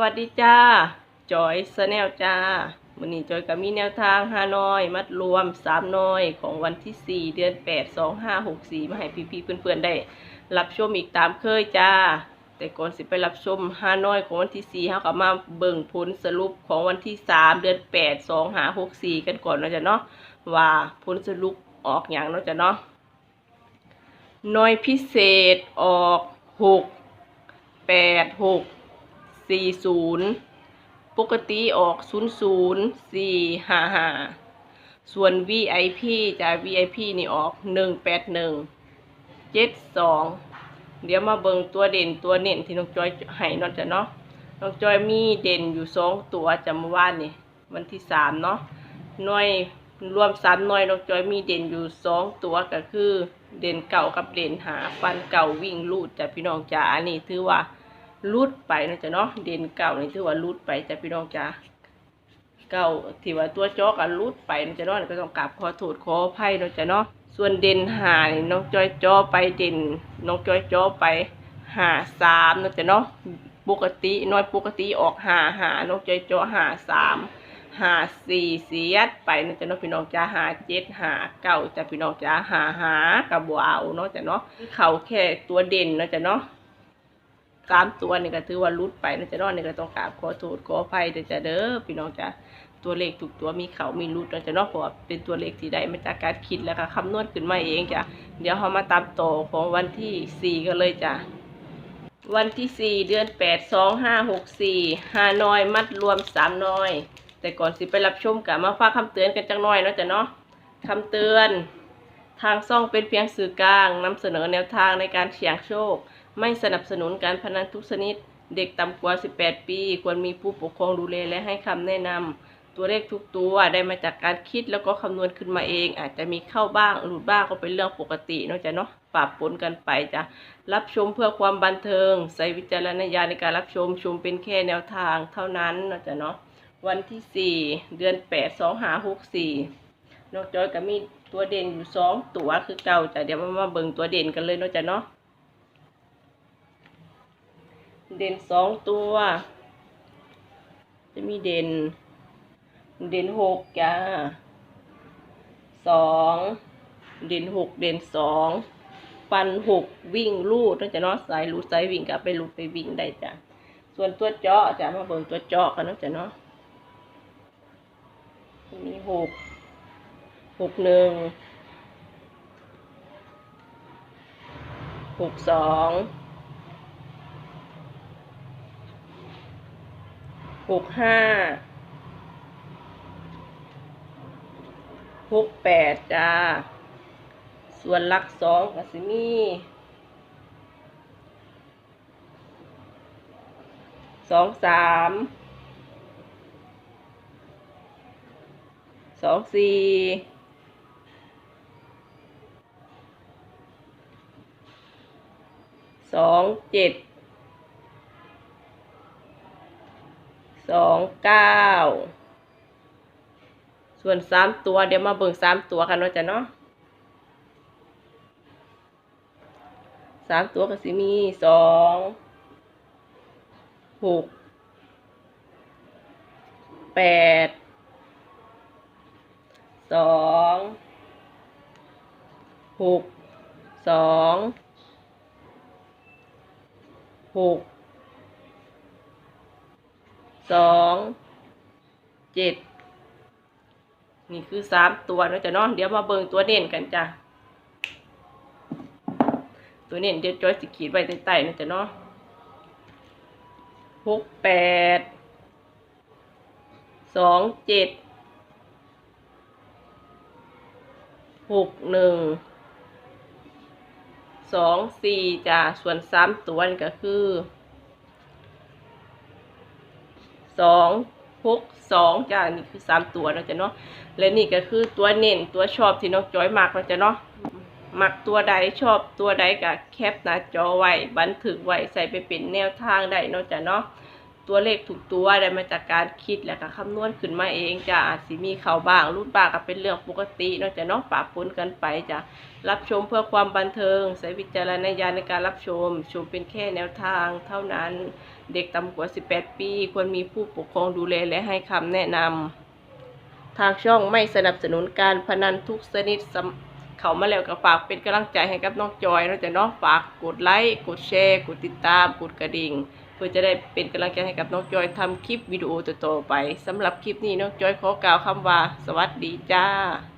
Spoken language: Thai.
วัสดีจ้า จอยสแนลจ้าวันนี้จอยก็มีแนวทางฮานอย มัดรวมสามน้อย ของวันที่4เดือน8 2 5 6 4มาให้พี่ๆเพื่อนๆได้ รับชมอีกตามเคยจ้า แต่ก่อนสิไปรับชมฮานอยของวันที่4เขาก็มาเบิ่งผลสรุปของวันที่3เดือน8 2 5 6 4กันก่อนเนาะจ้ะเนาะว่าผลสรุปออกอย่างเนาะจ้ะเนาะหน้อยพิเศษออกหกแปดหก สี่ศูนย์ปกติออกศูนย์ศูนย์สี่ห้าห้าส่วน VIP จาก VIP นี่ออกหนึ่งแปดหนึ่งเจ็ดสองเดี๋ยวมาเบิงตัวเด่นตัวเน่นที่น้องจอยให้นาะจ้ะเนาะน้องจอยมีเด่นอยู่สองตัวจำเมื่อวานนี่วันที่สามเนาะน่วยรวมสามน่วยน้องจอยมีเด่นอยู่สองตัวก็คือ เด่นเก่ากับเด่นหาฟันเก่าวิ่งลูดจ้ะพี่น้องจ๋าอันนี้ถือว่า ลูดไปนะจ๊ะเนาะเด่นเก่านี่ถือว่าลูดไปจ้ะพี่น้องจ๋าเก่าที่ว่าตัวจอกันลูดไปนะจ๊ะเนาะก็ต้องกราบขอโทษขออภัยนะจ๊ะเนาะส่วนเด่นหานี่น้องจอยจอไปเด่นน้องจอยจอไปหาสามนะจ๊ะเนาะปกติน้อยปกติออกหาหาน้องจอยจอหาสามหาสี่เสียดไปนะจ๊ะเนาะพี่น้องจ้าหาเจ็ดหาเก้าจ้ะพี่น้องจ้าหาหากับบัวเอาเนาะจ้ะเนาะเขาแค่ตัวเด่นนาะจ้ะเนาะ สามตัวนี่ก็ถือว่ารุดไปนะจ๊ะเนาะนี่ก็ต้องกราบขอโทษขออภัยเด้อจ้ะเด้อพี่น้องจ้าตัวเลขทุกตัวมีเขามีรุดนาะจ้ะเนาะเพราะว่าเป็นตัวเลขที่ได้มาจากการคิดแล้วก็คำนวณขึ้นมาเองจ้ะเดี๋ยวเรามาตามต่อของวันที่สี่กันเลยจ้ะวันที่สี่เดือนแปดสองห้าหกสี่ฮานอยมัดรวมสามน้อย แต่ก่อนสิไปรับชมกับมาฟังคำเตือนกันจังน้อยเนาะจ้ะเนาะคำเตือน ทางซ่องเป็นเพียงสื่อกลางนำเสนอแนวทางในการเสี่ยงโชค ไม่สนับสนุนการพนันทุกชนิด เด็กต่ำกว่า 18 ปี ควรมีผู้ปกครองดูแลและให้คำแนะนำตัวเลขทุกตัวได้มาจากการคิดแล้วก็คำนวณขึ้นมาเอง อาจจะมีเข้าบ้างหลุดบ้างก็เป็นเรื่องปกติเนาะจ้ะเนาะปรับปนกันไปจ้ะรับชมเพื่อความบันเทิง ใส่วิจารณญาณในการรับชมชมเป็นแค่แนวทางเท่านั้นเนาะจ้ะเนาะวันที่สี่เดือนแปดสองหาหกสี่นอกจอยก็มีตัวเด่นอยู่สองตัวคือเก่าจ้ะเดี๋ยวมามาเบิ่งตัวเด่นกันเลยเนาะจ้ะเนาะ เด่นสองตัว จะมีเด่น เด่นหกจ้าสองเด่นหกเด่นสองฟันหกวิ่งลูดน่าจะเนาะสายลูดสายวิ่งกับไปลูดไปวิ่งได้จ้ะส่วนตัวเจาะจะมาเบิ่งตัวเจาะกันเนาะจ้ะเนาะมีหกหกหนึ่งหกสอง หกห้าหกแปดจ้า ส่วนหลักสองก็สิมีสองสามสองสี่สองเจ็ด สองเก้าส่วนสามตัวเดี๋ยวมาเบิ่งสามตัวกันเนาะจ้ะเนาะสามตัวก็สิมีสองหกแปดสองหกสองหก สองเจ็ดนี่คือสามตัวนะจ้ะเนาะเดี๋ยวมาเบิ่งตัวเด่นกันจ้ะตัวเนี้เดี๋ยวจอยสิขีดไว้ใต้ๆนะจ๊ะเนาะหกแปดสองเจ็ดหกหนึ่งสองสี่จ้ะส่วนสามตัวก็คือ สองหกสองจ้านี่คือสามตัวนะจ๊ะเนาะและนี่ก็คือตัวเน้นตัวชอบที่น้องจอยมากนะจ๊ะเนาะมักตัวใดชอบตัวใดก็แคปหน้าจอไว้บันทึกไว้ใส่ไปเป็นแนวทางได้เนาะจ้ะเนาะ ตัวเลขถูกตัวได้มาจากการคิดและก็คำนวณขึ้นมาเองจ้ะอาจสิมีเขาบ้างรูดบ้างก็เป็นเรื่องปกตินอกจากน้องปะปนกันไปจ้ะรับชมเพื่อความบันเทิงใช้วิจารณญาณในการรับชม ชมเป็นแค่แนวทางเท่านั้น เด็กต่ำกว่า 18 ปี ควรมีผู้ปกครองดูแลและให้คำแนะนำทางช่องไม่สนับสนุนการพนันทุกชนิดเขามาแล้วก็ฝากเป็นกำลังใจให้กับน้องจอยนอกจากน้องฝากกดไลค์กดแชร์ กดติดตามกดกระดิ่ง เพื่อจะได้เป็นกำลังใจให้กับน้องจอยทำคลิปวิดีโอต่อๆไปสำหรับคลิปนี้น้องจอยขอกล่าวคำว่า สวัสดีจ้า